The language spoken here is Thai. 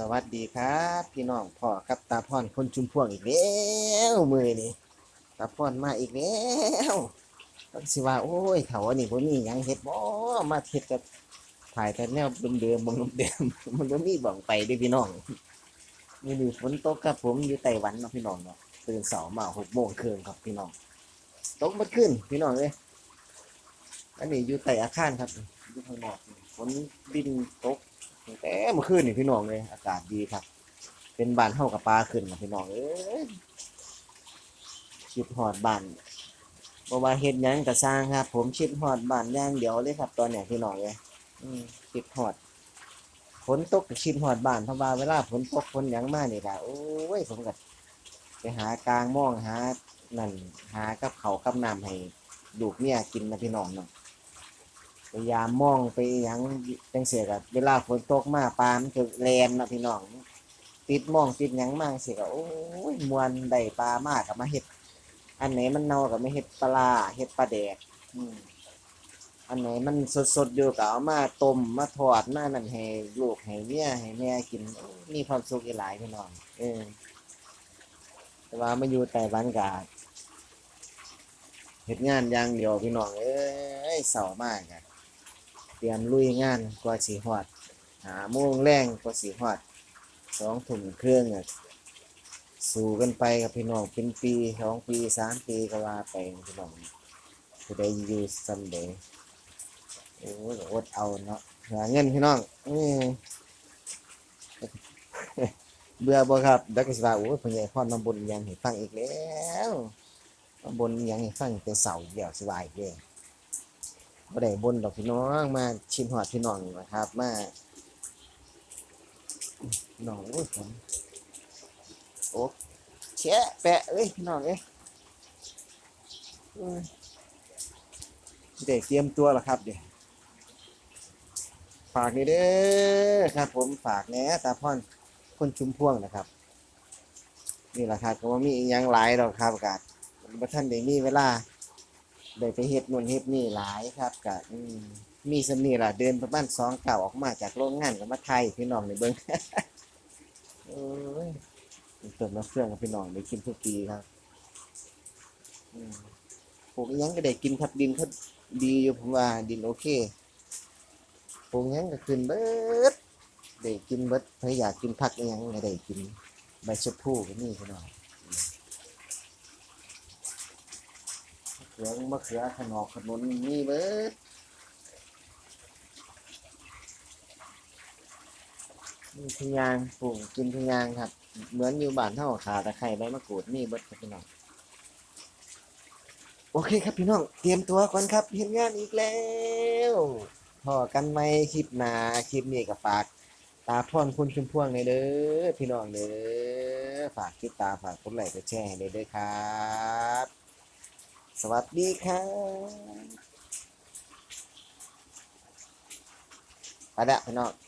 สวัสดีครับ พี่น้องพ่อกับตาพรคนชุมพวงอีกแล้วมือนี่ตาพรมาอีกแล้วก็สิว่าโอ้ยเถาอันนี้บ่มีหยังเฮ็ดบ่มาเฮ็ดกับถ่ายแต่แนวเดิมๆบ่เดิมมันบ่มีบ่องไปด้อพี่น้องนี่นี่ฝนตกครับผมอยู่ไต้หวันเนาะพี่น้องเนาะตื่นเช้ามา6โมงครึ่งครับพี่น้องตกมื่อคืนพี่น้องเอ้ยอันนี้อยู่ใต้อาคารครับอยู่ข้างนอกฝนดินตก แต่เมื่อคืนนี่พี่น้องเลยอากาศดีครับ เป็นบ้านเฮากับปลาขึ้นครับพี่น้องเอ้ยชิดหอดบ้านบ่ว่าเฮ็ดยังก็สร้างครับ ผมชิดหอดบ้านย่างเดียวเลยครับ ตอนเนี้ยพี่น้องเลยชิดหอดฝนตกก็ชิดหอดบ้านเพราะว่าเวลาฝนตกฝนยังมากนี่ละโอ้ยผมก็ไปหากลางม่องหานั่นหากับเขากับน้ำให้ลูกเมียกินนะพี่น้องเนาะ ยายามมองไปหยังจังเสียกับเวลาฝนตกมาปลามันก็แลนนะพี่น้อง ติดมองติดหยังมากเสิก็โอ้ยมวนได้ปลามากกับมาเฮ็ด อันไหนมันเน่ากับมาเฮ็ดปลาเฮ็ดปลาแดกอืมอันไหนมันสดๆอยู่ก็เอามาต้มมาทอดมานั่นให้ลูกให้เมียให้แม่กินมีความสุขอีหลายพี่น้องเออแต่ว่ามาอยู่ไต้หวันกาเฮ็ดงานอย่างเดียวพี่น้องเอ้ยเศร้ามากอะ เตรียมลุยงานกว่าสีหอดหาโมงแรงกว่าสีหอดสองถุงเครื่องอะสู้กันไปกับพี่น้องเป็นปีสองปีสามปีก็ว่าไปพี่น้องผู้ใดอยู่ซัมเดย์โอ้ยอดเอาเนาะหาเงินพี่น้องอืเบื่อบ่ครับดักสิว่าโอ้ยพ่อใหญ่พ่อน้ำบนยังให้ฟังอีกแล้วน้ำบนยังให้ฟังแต่เสาเดียวสิว่าอีกแล้ว บ่ได้บนดอกพี่น้องมาชิมหอดพี่น้องนะครับมาน้องโอ้ยผมโอ้แชะแปะเอ้ยพี่น้องเอ้ยเอ้ยเด็กเตรียมตัวแล้วครับเดี๋ยวฝากนี่เด้อครับ ผมฝากแหน่ตาพ่อนคนชุมพวงนะครับ นี่แหละครับก็ว่ามีอหยังหลายดอกครับอากาศบ่ท่านได้มีเวลา ได้ไปเฮ็ดนู่นเฮ็ดนี่หลายครับก็อืมมีสำนีล่ะเดินประมาณสองเก่าออกมาจากโรงงานกับมาไทยพี่น้องในเบิ้งโอ้ยเติมน้ำเฟื่องกับพี่น้องได้กินทุกปีครับอืมปลูกอิหยังก็ได้กินครับดินเขาดีอยู่ผมว่าดินโอเคปลูกอิหยังก็ขึ้นเบิดได้กินเบิดใครอยากกินผักอิหยังก็ได้กิน ใบชะพูก็นี่พี่น้อง เขือมะเขือขนอกขนุนนี่เบิดนี่ทุกอย่างปลูกกินทุกอย่างครับ เหมือนอยู่บ้านเท่าขาตะไคร้ใบมะกรูดนี่เบิดครับพี่น้องโอเคครับพี่น้องเตรียมตัวก่อนครับเห็นงานอีกแล้วพอกันไหมคลิปหนาคลิปนี้ก็ฝาก ตาพ่อนคุณชุมพวงในเด้อพี่น้องเด้อฝากติดตามฝากกดไลค์กดแชร์ให้ได้เด้อครับ สวัสดีครับไปแล้วพี่น้อง